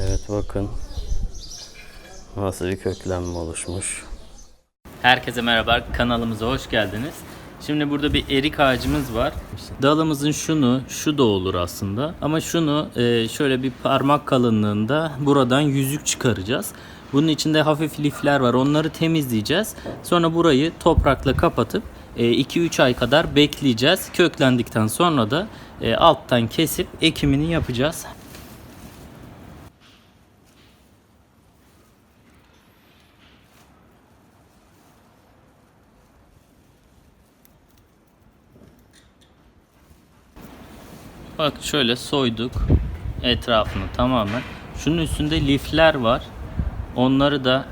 Evet bakın. Nasıl bir köklenme oluşmuş. Herkese merhaba, kanalımıza hoş geldiniz. Şimdi burada bir erik ağacımız var. Dalımızın şunu, şu da olur aslında. Ama şunu e, şöyle bir parmak kalınlığında buradan yüzük çıkaracağız. Bunun içinde hafif lifler var. Onları temizleyeceğiz. Sonra burayı toprakla kapatıp 2-3 ay kadar bekleyeceğiz. Köklendikten sonra da e, alttan kesip ekimini yapacağız. Bak şöyle soyduk etrafını tamamen. Şunun üstünde lifler var. Onları da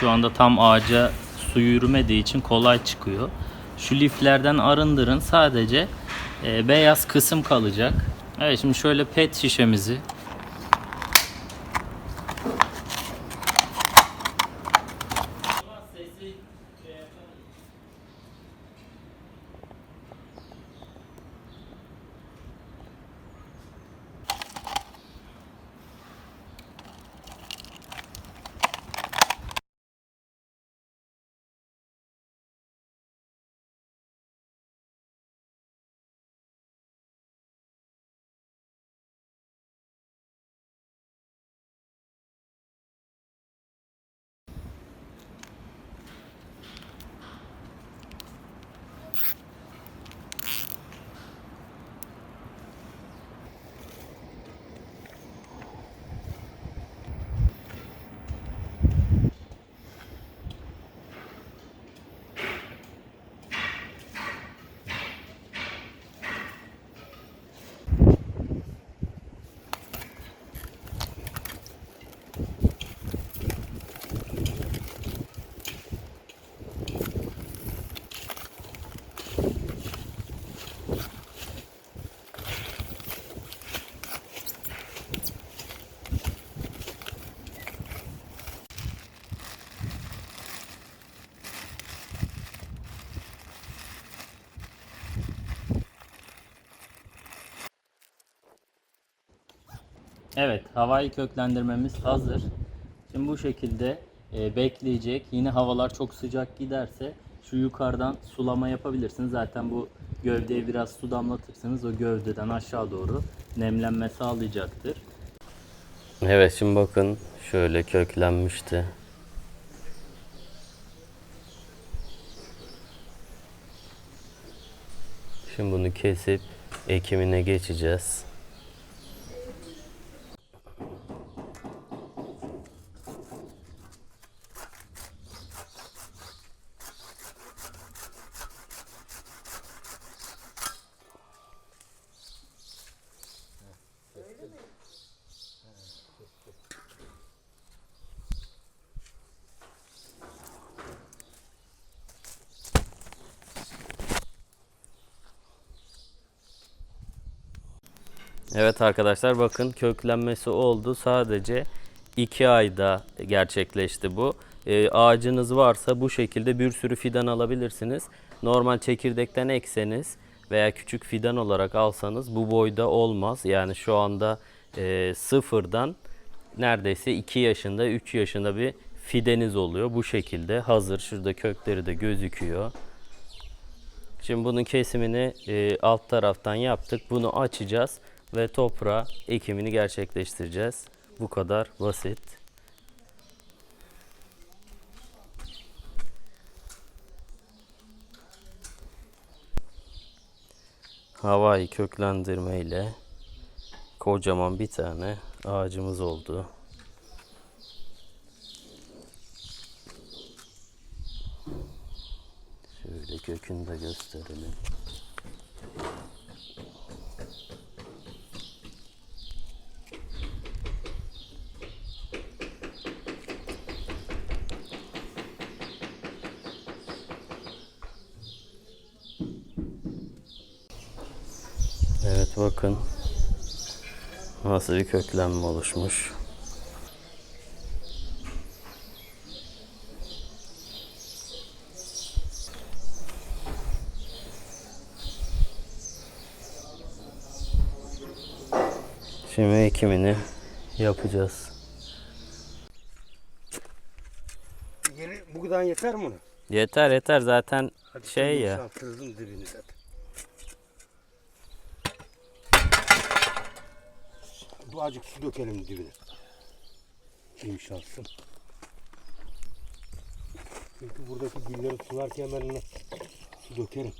şu anda tam ağaca su yürümediği için kolay çıkıyor. Şu liflerden arındırın. Sadece e, beyaz kısım kalacak. Evet şimdi şöyle pet şişemizi Evet, havai köklendirmemiz hazır. Şimdi bu şekilde e, bekleyecek. Yine havalar çok sıcak giderse şu yukarıdan sulama yapabilirsiniz. Zaten bu gövdeye biraz su damlatırsınız. O gövdeden aşağı doğru nemlenme sağlayacaktır. Evet şimdi bakın şöyle köklenmişti. Şimdi bunu kesip ekimine geçeceğiz. Evet arkadaşlar bakın köklenmesi oldu. Sadece 2 ayda gerçekleşti bu. Ee, ağacınız varsa bu şekilde bir sürü fidan alabilirsiniz. Normal çekirdekten ekseniz veya küçük fidan olarak alsanız bu boyda olmaz. Yani şu anda e, sıfırdan neredeyse 2 yaşında 3 yaşında bir fideniz oluyor. Bu şekilde hazır. Şurada kökleri de gözüküyor. Şimdi bunun kesimini e, alt taraftan yaptık. Bunu açacağız ve toprağa ekimini gerçekleştireceğiz. Bu kadar basit. Havai köklendirme ile kocaman bir tane ağacımız oldu. Şöyle kökünü de gösterelim. Evet bakın nasıl bir köklenme oluşmuş. Şimdi ekimini yapacağız. Yeri bu kadar yeter mi? Yeter yeter zaten Hadi şey ya. boşaltırdım dibini zaten. Azıcık su dökelim dibine. Yumuşalsın. Çünkü buradaki gülleri sularken ben su dökerim.